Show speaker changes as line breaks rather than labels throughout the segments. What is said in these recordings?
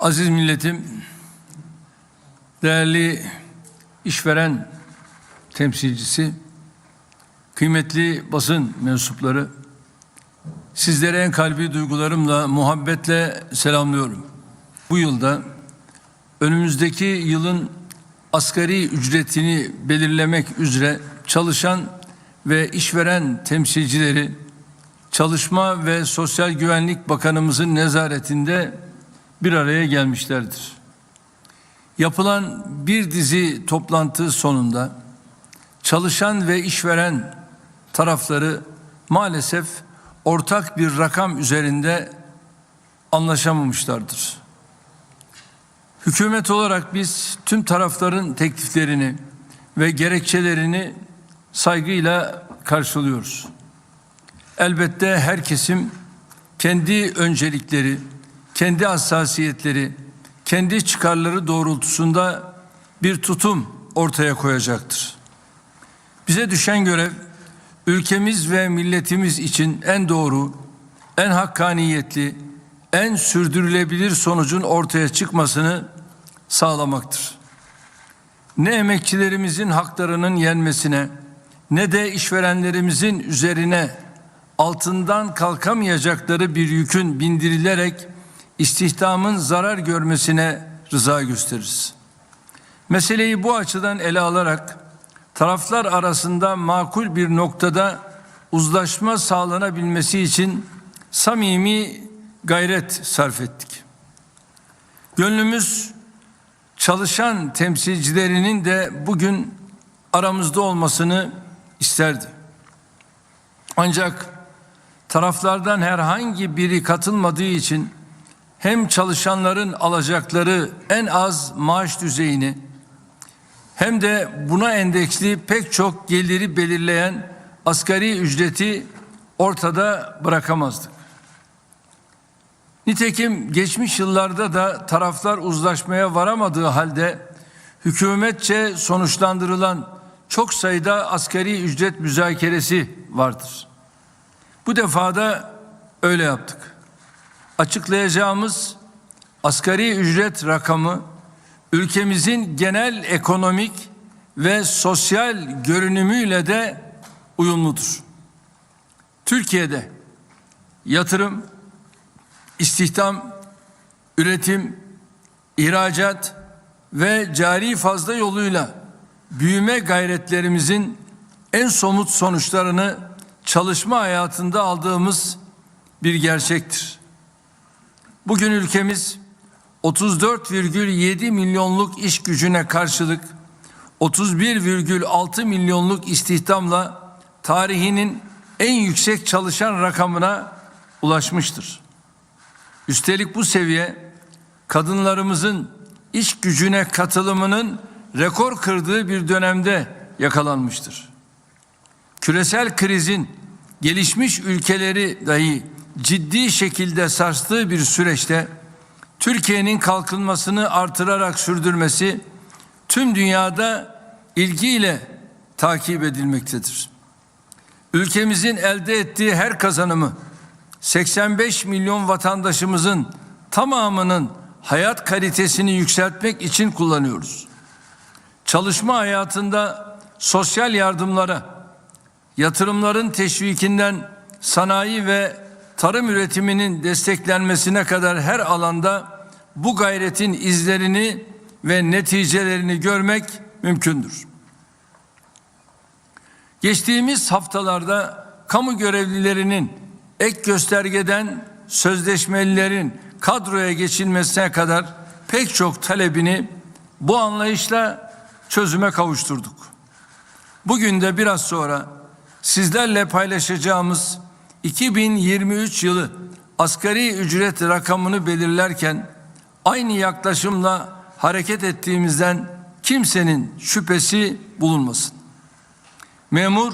Aziz milletim, değerli işveren temsilcisi, kıymetli basın mensupları, sizlere en kalbi duygularımla, muhabbetle selamlıyorum. Bu yılda önümüzdeki yılın asgari ücretini belirlemek üzere çalışan ve işveren temsilcileri Çalışma ve Sosyal Güvenlik Bakanımızın nezaretinde bir araya gelmişlerdir. Yapılan bir dizi toplantı sonunda çalışan ve işveren tarafları maalesef ortak bir rakam üzerinde anlaşamamışlardır. Hükümet olarak biz tüm tarafların tekliflerini ve gerekçelerini saygıyla karşılıyoruz. Elbette her kesim kendi öncelikleri, kendi hassasiyetleri, kendi çıkarları doğrultusunda bir tutum ortaya koyacaktır. Bize düşen görev ülkemiz ve milletimiz için en doğru, en hakkaniyetli, en sürdürülebilir sonucun ortaya çıkmasını sağlamaktır. Ne emekçilerimizin haklarının yenmesine ne de işverenlerimizin üzerine altından kalkamayacakları bir yükün bindirilerek istihdamın zarar görmesine rıza gösteririz. Meseleyi bu açıdan ele alarak taraflar arasında makul bir noktada uzlaşma sağlanabilmesi için samimi gayret sarf ettik. Gönlümüz çalışan temsilcilerinin de bugün aramızda olmasını isterdi. Ancak taraflardan herhangi biri katılmadığı için hem çalışanların alacakları en az maaş düzeyini hem de buna endeksli pek çok geliri belirleyen asgari ücreti ortada bırakamazdık. Nitekim geçmiş yıllarda da taraflar uzlaşmaya varamadığı halde hükümetçe sonuçlandırılan çok sayıda asgari ücret müzakeresi vardır. Bu defada öyle yaptık. Açıklayacağımız asgari ücret rakamı ülkemizin genel ekonomik ve sosyal görünümüyle de uyumludur. Türkiye'de yatırım, istihdam, üretim, ihracat ve cari fazla yoluyla büyüme gayretlerimizin en somut sonuçlarını çalışma hayatında aldığımız bir gerçektir. Bugün ülkemiz 34,7 milyonluk iş gücüne karşılık 31,6 milyonluk istihdamla tarihinin en yüksek çalışan rakamına ulaşmıştır. Üstelik bu seviye kadınlarımızın iş gücüne katılımının rekor kırdığı bir dönemde yakalanmıştır. Küresel krizin gelişmiş ülkeleri dahi ciddi şekilde sarstığı bir süreçte Türkiye'nin kalkınmasını artırarak sürdürmesi tüm dünyada ilgiyle takip edilmektedir. Ülkemizin elde ettiği her kazanımı 85 milyon vatandaşımızın tamamının hayat kalitesini yükseltmek için kullanıyoruz. Çalışma hayatında sosyal yardımlara, yatırımların teşvikinden sanayi ve tarım üretiminin desteklenmesine kadar her alanda bu gayretin izlerini ve neticelerini görmek mümkündür. Geçtiğimiz haftalarda kamu görevlilerinin ek göstergeden sözleşmelilerin kadroya geçilmesine kadar pek çok talebini bu anlayışla çözüme kavuşturduk. Bugün de biraz sonra sizlerle paylaşacağımız 2023 yılı asgari ücret rakamını belirlerken aynı yaklaşımla hareket ettiğimizden kimsenin şüphesi bulunmasın. Memur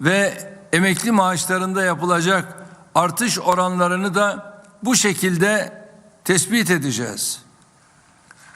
ve emekli maaşlarında yapılacak artış oranlarını da bu şekilde tespit edeceğiz.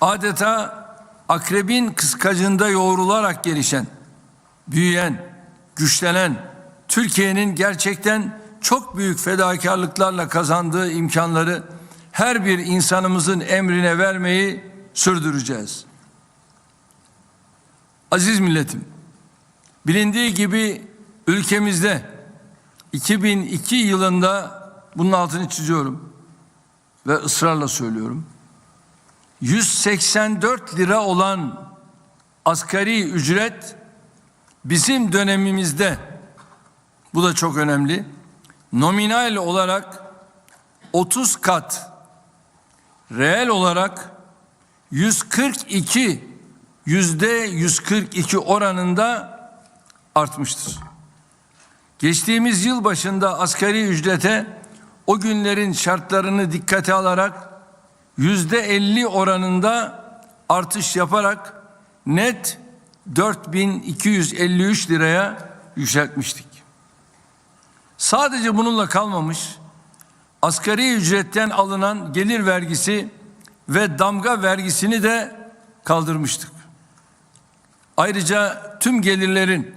Adeta akrebin kıskacında yoğrularak gelişen, büyüyen, güçlenen Türkiye'nin gerçekten çok büyük fedakarlıklarla kazandığı imkanları her bir insanımızın emrine vermeyi sürdüreceğiz. Aziz milletim, bilindiği gibi ülkemizde 2002 yılında bunun altını çiziyorum ve ısrarla söylüyorum. 184 lira olan asgari ücret bizim dönemimizde bu da çok önemli. Nominal olarak 30 kat reel olarak 142 yüzde 142 oranında artmıştır. Geçtiğimiz yıl başında asgari ücrete o günlerin şartlarını dikkate alarak yüzde 50 oranında artış yaparak net 4253 liraya yükseltmiştik. Sadece bununla kalmamış, asgari ücretten alınan gelir vergisi ve damga vergisini de kaldırmıştık. Ayrıca tüm gelirlerin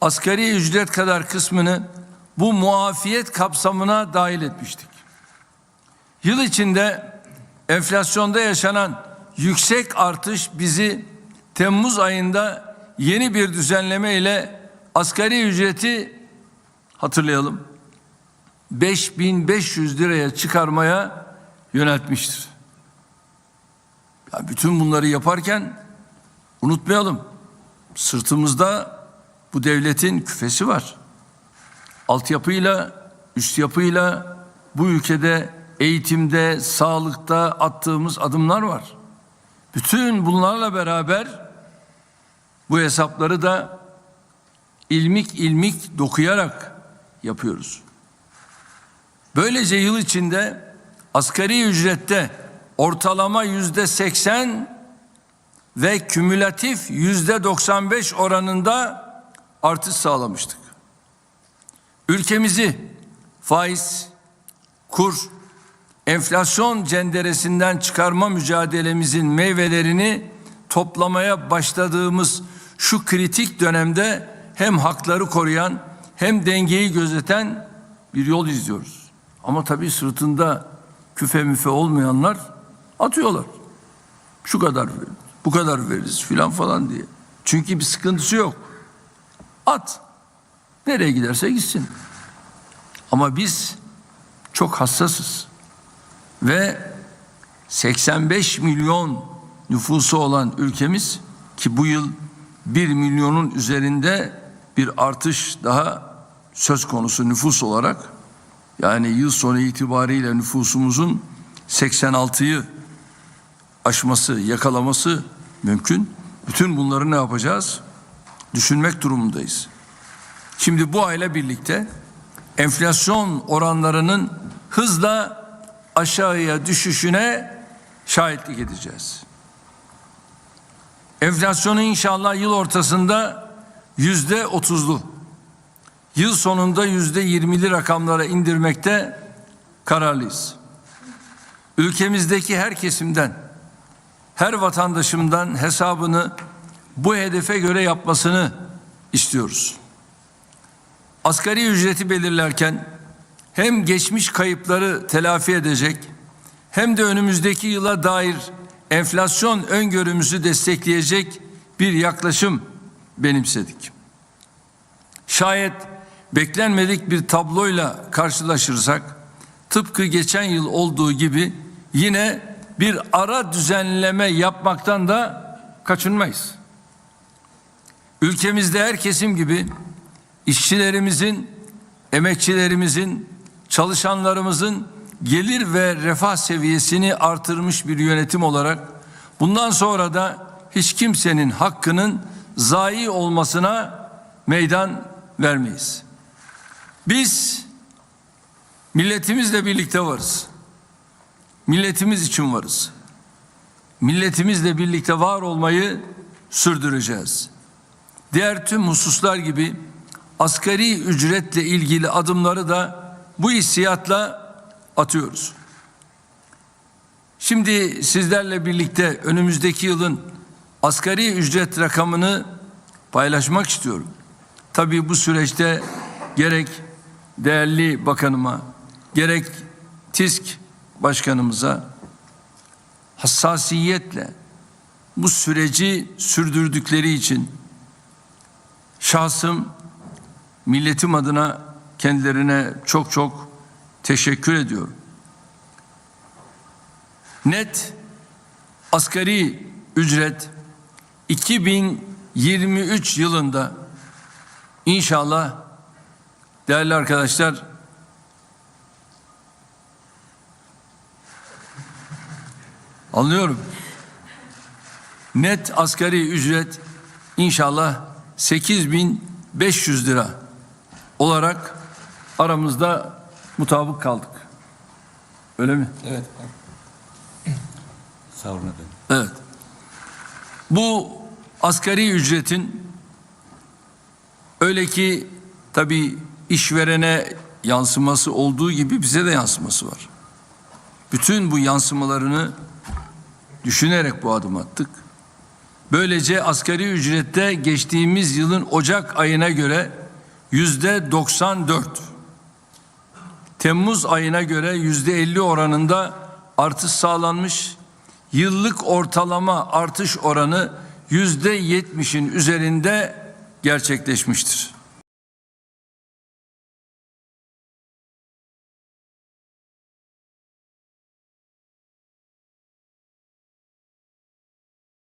asgari ücret kadar kısmını bu muafiyet kapsamına dahil etmiştik. Yıl içinde enflasyonda yaşanan yüksek artış bizi Temmuz ayında yeni bir düzenleme ile asgari ücreti hatırlayalım 5500 liraya çıkarmaya yöneltmiştir. Ya bütün bunları yaparken unutmayalım sırtımızda bu devletin küfesi var. Altyapıyla, üst yapıyla bu ülkede eğitimde, sağlıkta attığımız adımlar var. Bütün bunlarla beraber bu hesapları da ilmik ilmik dokuyarak yapıyoruz. Böylece yıl içinde asgari ücrette ortalama yüzde seksen ve kümülatif yüzde 95 oranında artış sağlamıştık. Ülkemizi faiz, kur, enflasyon cenderesinden çıkarma mücadelemizin meyvelerini toplamaya başladığımız şu kritik dönemde hem hakları koruyan hem dengeyi gözeten bir yol izliyoruz. Ama tabii sırtında küfe müfe olmayanlar atıyorlar. Şu kadar veririz, bu kadar veririz filan falan diye. Çünkü bir sıkıntısı yok. At. Nereye giderse gitsin. Ama biz çok hassasız. Ve 85 milyon nüfusu olan ülkemiz ki bu yıl 1 milyonun üzerinde bir artış daha söz konusu nüfus olarak yani yıl sonu itibariyle nüfusumuzun 86'yı aşması, yakalaması mümkün. Bütün bunları ne yapacağız? Düşünmek durumundayız. Şimdi bu ayla birlikte enflasyon oranlarının hızla aşağıya düşüşüne şahitlik edeceğiz. Enflasyonu inşallah yıl ortasında yüzde otuzlu, yıl sonunda yüzde yirmili rakamlara indirmekte kararlıyız. Ülkemizdeki her kesimden, her vatandaşımdan hesabını bu hedefe göre yapmasını istiyoruz. Asgari ücreti belirlerken hem geçmiş kayıpları telafi edecek hem de önümüzdeki yıla dair enflasyon öngörümüzü destekleyecek bir yaklaşım benimsedik. Şayet beklenmedik bir tabloyla karşılaşırsak tıpkı geçen yıl olduğu gibi yine bir ara düzenleme yapmaktan da kaçınmayız. Ülkemizde her kesim gibi işçilerimizin, emekçilerimizin, çalışanlarımızın gelir ve refah seviyesini artırmış bir yönetim olarak bundan sonra da hiç kimsenin hakkının zayi olmasına meydan vermeyiz. Biz milletimizle birlikte varız. Milletimiz için varız. Milletimizle birlikte var olmayı sürdüreceğiz. Diğer tüm hususlar gibi asgari ücretle ilgili adımları da bu hissiyatla atıyoruz. Şimdi sizlerle birlikte önümüzdeki yılın asgari ücret rakamını paylaşmak istiyorum. Tabii bu süreçte gerek değerli bakanıma, gerek TİSK Başkanımıza hassasiyetle bu süreci sürdürdükleri için şahsım milletim adına kendilerine çok çok teşekkür ediyorum. Net asgari ücret 2023 yılında inşallah değerli arkadaşlar anlıyorum. Net asgari ücret inşallah 8500 lira olarak aramızda mutabık kaldık. Öyle mi?
Evet. Sağ olun efendim.
Evet. Bu asgari ücretin öyle ki tabii işverene yansıması olduğu gibi bize de yansıması var. Bütün bu yansımalarını düşünerek bu adım attık. Böylece asgari ücrette geçtiğimiz yılın Ocak ayına göre yüzde 94, Temmuz ayına göre yüzde 50 oranında artış sağlanmış. Yıllık ortalama artış oranı yüzde 70'in üzerinde gerçekleşmiştir.